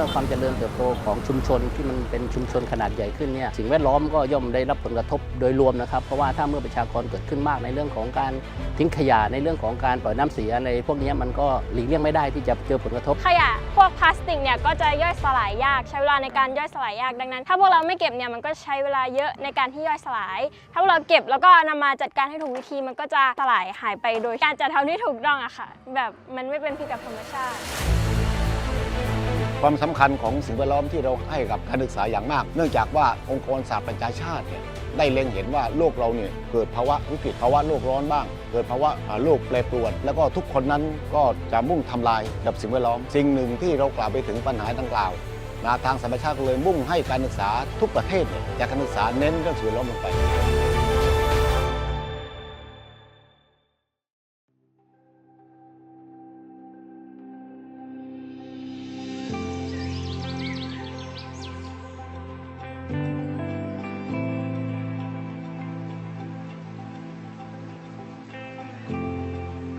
มื่อความเจริญเติบโตของชุมชนที่มันเป็นชุมชนขนาดใหญ่ขึ้นเนี่ยสิ่งแวดล้อมก็ย่อมได้รับผลกระทบโดยรวมนะครับ เพราะว่าถ้าเมื่อประชากรเกิดขึ้นมากในเรื่องของการทิ้งขยะในเรื่องของการปล่อยน้ำเสียในพวกนี้มันก็หลีกเลี่ยงไม่ได้ที่จะเจอผลกระทบ ขยะพวกพลาสติกเนี่ยก็จะย่อยสลายยากใช้เวลาในการย่อยสลายยากดังนั้น ถ้าพวกเราไม่เก็บเนี่ยมันก็ใช้เวลาเยอะในการที่ย่อยสลาย ถ้าพวกเราเก็บแล้วก็นำมาจัดการให้ถูกวิธีมันก็จะสลายหายไปโดยการจัดทำที่ถูกต้องอะค่ะ แบบมันไม่เป็นพิษกับธรรมชาติ ความสำคัญของสิ่งแวดล้อมที่เราให้กับการศึกษาอย่างมาก เนื่องจากว่าองค์กรสหประชาชาติเนี่ยได้เล็งเห็นว่าโลกเราเนี่ยเกิดภาวะวิกฤตภาวะโลกร้อนบ้าง เกิดภาวะโลกแปรปรวน แล้วก็ทุกคนนั้นก็จะมุ่งทำลายกับสิ่งแวดล้อม สิ่งหนึ่งที่เรากล่าวไปถึงปัญหาดังกล่าวนะทางสหประชาชาติเลยมุ่งให้การศึกษาทุกประเทศเนี่ยจากการศึกษาเน้นเรื่องสิ่งแวดล้อมลงไป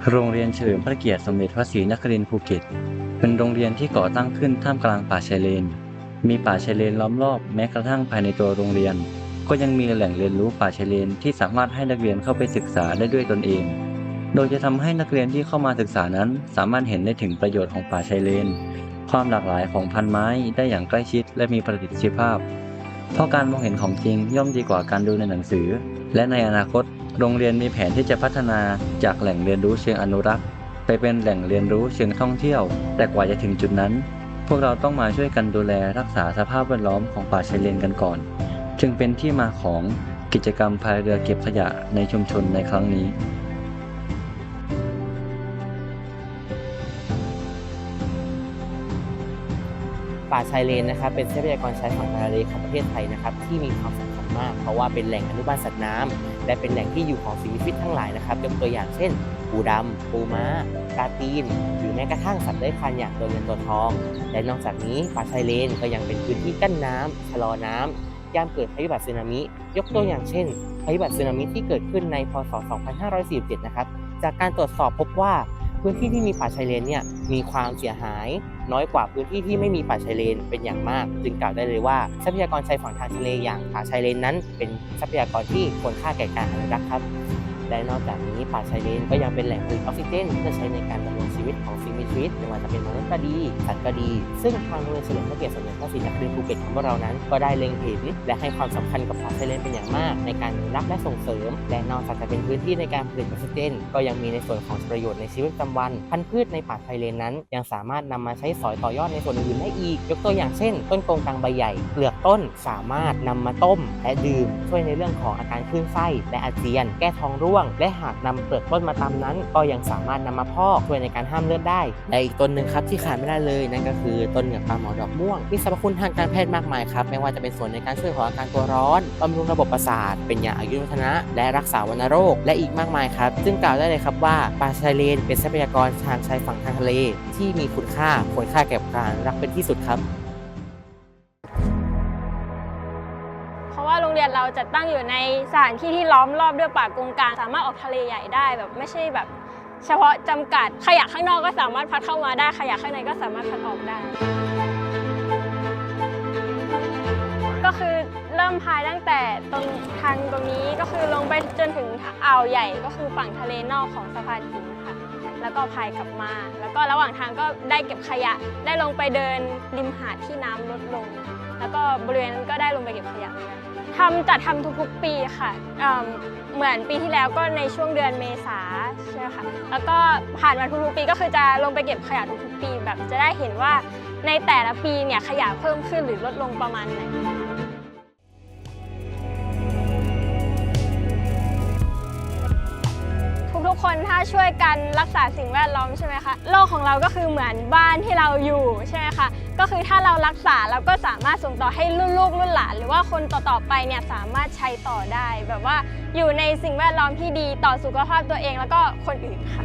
โรงเรียนเฉลิมพระเกียรติสมเด็จพระศรีนครินทร์ภูเก็ต เป็นโรงเรียนที่ก่อตั้งขึ้นท่ามกลางป่าชายเลน มีป่าชายเลนล้อมรอบแม้กระทั่งภายในตัวโรงเรียน ก็ยังมีแหล่งเรียนรู้ป่าชายเลนที่สามารถให้นักเรียนเข้าไปศึกษาได้ด้วยตนเอง โดยจะทำให้นักเรียนที่เข้ามาศึกษานั้น สามารถเห็นได้ถึงประโยชน์ของป่าชายเลน ความหลากหลายของพันไม้ได้อย่างใกล้ชิดและมีประสิทธิภาพ เพราะการมองเห็นของจริงย่อมดีกว่าการดูในหนังสือ และในอนาคต โรงเรียนมีแผนที่จะพัฒนาจากแหล่งเรียนรู้เชิงอนุรักษ์ ไปเป็นแหล่งเรียนรู้เชิงท่องเที่ยว แต่กว่าจะถึงจุดนั้น พวกเราต้องมาช่วยกันดูแลรักษาสภาพแวดล้อมของป่าชายเลนกันก่อน จึงเป็นที่มาของกิจกรรมพายเรือเก็บขยะในชุมชนในครั้งนี้ป่าชายเลนนะครับเป็นทรัพยากรชายฝั่งทะเลของประเทศไทยนะครับที่มีความสำคัญ มาก เพราะว่าเป็นแหล่งอนุบาลสัตว์น้ำและเป็นแหล่งที่อยู่ของสิ่งมีชีวิตทั้งหลายนะครับยกตัวอย่างเช่น ปูดำปูม้าปลาตีน หรือแม้กระทั่งสัตว์เลื้อยคลานอย่างตัวเงินตัวทอง และนอกจากนี้ป่าชายเลนก็ยังเป็นพื้นที่กั้นน้ำชะลอน้ำยามเกิดภัยพิบัติสึนามิ ยกตัวอย่างเช่นภัยพิบัติสึนามิที่เกิดขึ้นในพศ 2547 นะครับ จากการตรวจสอบพบว่า พื้นที่ที่มีป่าชายเลนเนี่ยมีความเสียหาย น้อยกว่าพื้นที่ที่ไม่มีป่าชายเลนเป็นอย่างมาก จึงกล่าวได้เลยว่าทรัพยากรชายฝั่งทางทะเลอย่างป่าชายเลนนั้น เป็นทรัพยากรที่ควรค่าแก่การอนุรักษ์ครับ และนอกจากนี้ป่าชายเลนก็ยังเป็นแหล่งผลิตออกซิเจน เพื่อใช้ในการดำรงชีวิตของสิ่งมีชีวิตไม่ว่าจะเป็นมนุษย์ก็ดี สัตว์ก็ดี ซึ่งทางโรงเรียนเฉลิมพระเกียรติสมเด็จพระศรีนครินทร์ภูเก็ตของพวกเรานั้น ก็ได้เล็งเห็นและให้ความสำคัญกับป่าชายเลนเป็นอย่างมาก ในการรักและส่งเสริม และนอกจากจะเป็นพื้นที่ในการผลิตออกซิเจน ก็ยังมีในส่วนของประโยชน์ในชีวิตประจำวัน พันธุ์พืชในป่าชายเลนนั้น ยังสามารถนำมาใช้สอยต่อยอดในส่วนอื่นได้อีก ยกตัวอย่างเช่น ต้นกงกลางใบใหญ่เปลือกต้นสามารถนำมาต้มและดื่มช่วยในเรื่องของอาการคลื่นไส้และอาเจียน แก้ท้องร่วงและหากนำเปลือกต้นมาตำนั้น ก็ยังสามารถนำมาพอกช่วยในการห้ามเลือดได้และอีกต้นหนึ่งครับที่ขาดไม่ได้เลยนั่นก็คือต้นเหงือกปลาหมอดอกม่วงมีสรรพคุณทางการแพทย์มากมายครับไม่ว่าจะเป็นส่วนในการช่วยของอาการตัวร้อนบำรุงระบบประสาท เป็นยาอายุวัฒนะ และรักษาวัณโรค และอีกมากมายครับ ซึ่งกล่าวได้เลยครับว่าปลาชายเลนเป็นทรัพยากรทางชายฝั่งทางทะเล ที่มีคุณค่าควรค่าแก่การรักเป็นที่สุดครับ ราะว่าโรงเรียนเราจะตั้งอยู่ในสถานที่ที่ล้อมรอบด้วยป่ากงกลางสามารถออกทะเลใหญ่ได้แบบไม่ใช่แบบ เฉพาะจำกัดขยะข้างนอกก็สามารถพัดเข้ามาได้ขยะข้างในก็สามารถพัดออกได้ ก็คือเริ่มพายตั้งแต่ตรงทางตรงนี้ก็คือลงไปจนถึงอ่าวใหญ่ก็คือฝั่งทะเลนอกของสะพานหินค่ะแล้วก็พายกลับมา แล้วก็ระหว่างทางก็ได้เก็บขยะ ได้ลงไปเดินริมหาดที่น้ำลดลง แล้วก็บริเวณนั้นก็ได้ลงไปเก็บขยะทำจัดทำทุกๆปีค่ะเเหมือนปีที่แล้วก็ในช่วงเดือนเมษาใช่ไหมคะแล้วก็ผ่านมาทุกๆปีก็คือจะลงไปเก็บขยะทุกๆปี แบบจะได้เห็นว่าในแต่ละปีเนี่ยขยะเพิ่มขึ้นหรือลดลงประมาณไหน ทุกคนถ้าช่วยกันรักษาสิ่งแวดล้อมใช่ไหมคะโลกของเราก็คือเหมือนบ้านที่เราอยู่ใช่ไหมคะก็คือถ้าเรารักษาเราก็สามารถส่งต่อให้รุ่นลูกรุ่นหลาน หรือว่าคนต่อๆไปเนี่ยสามารถใช้ต่อได้ แบบว่าอยู่ในสิ่งแวดล้อมที่ดีต่อสุขภาพตัวเองแล้วก็คนอื่นค่ะ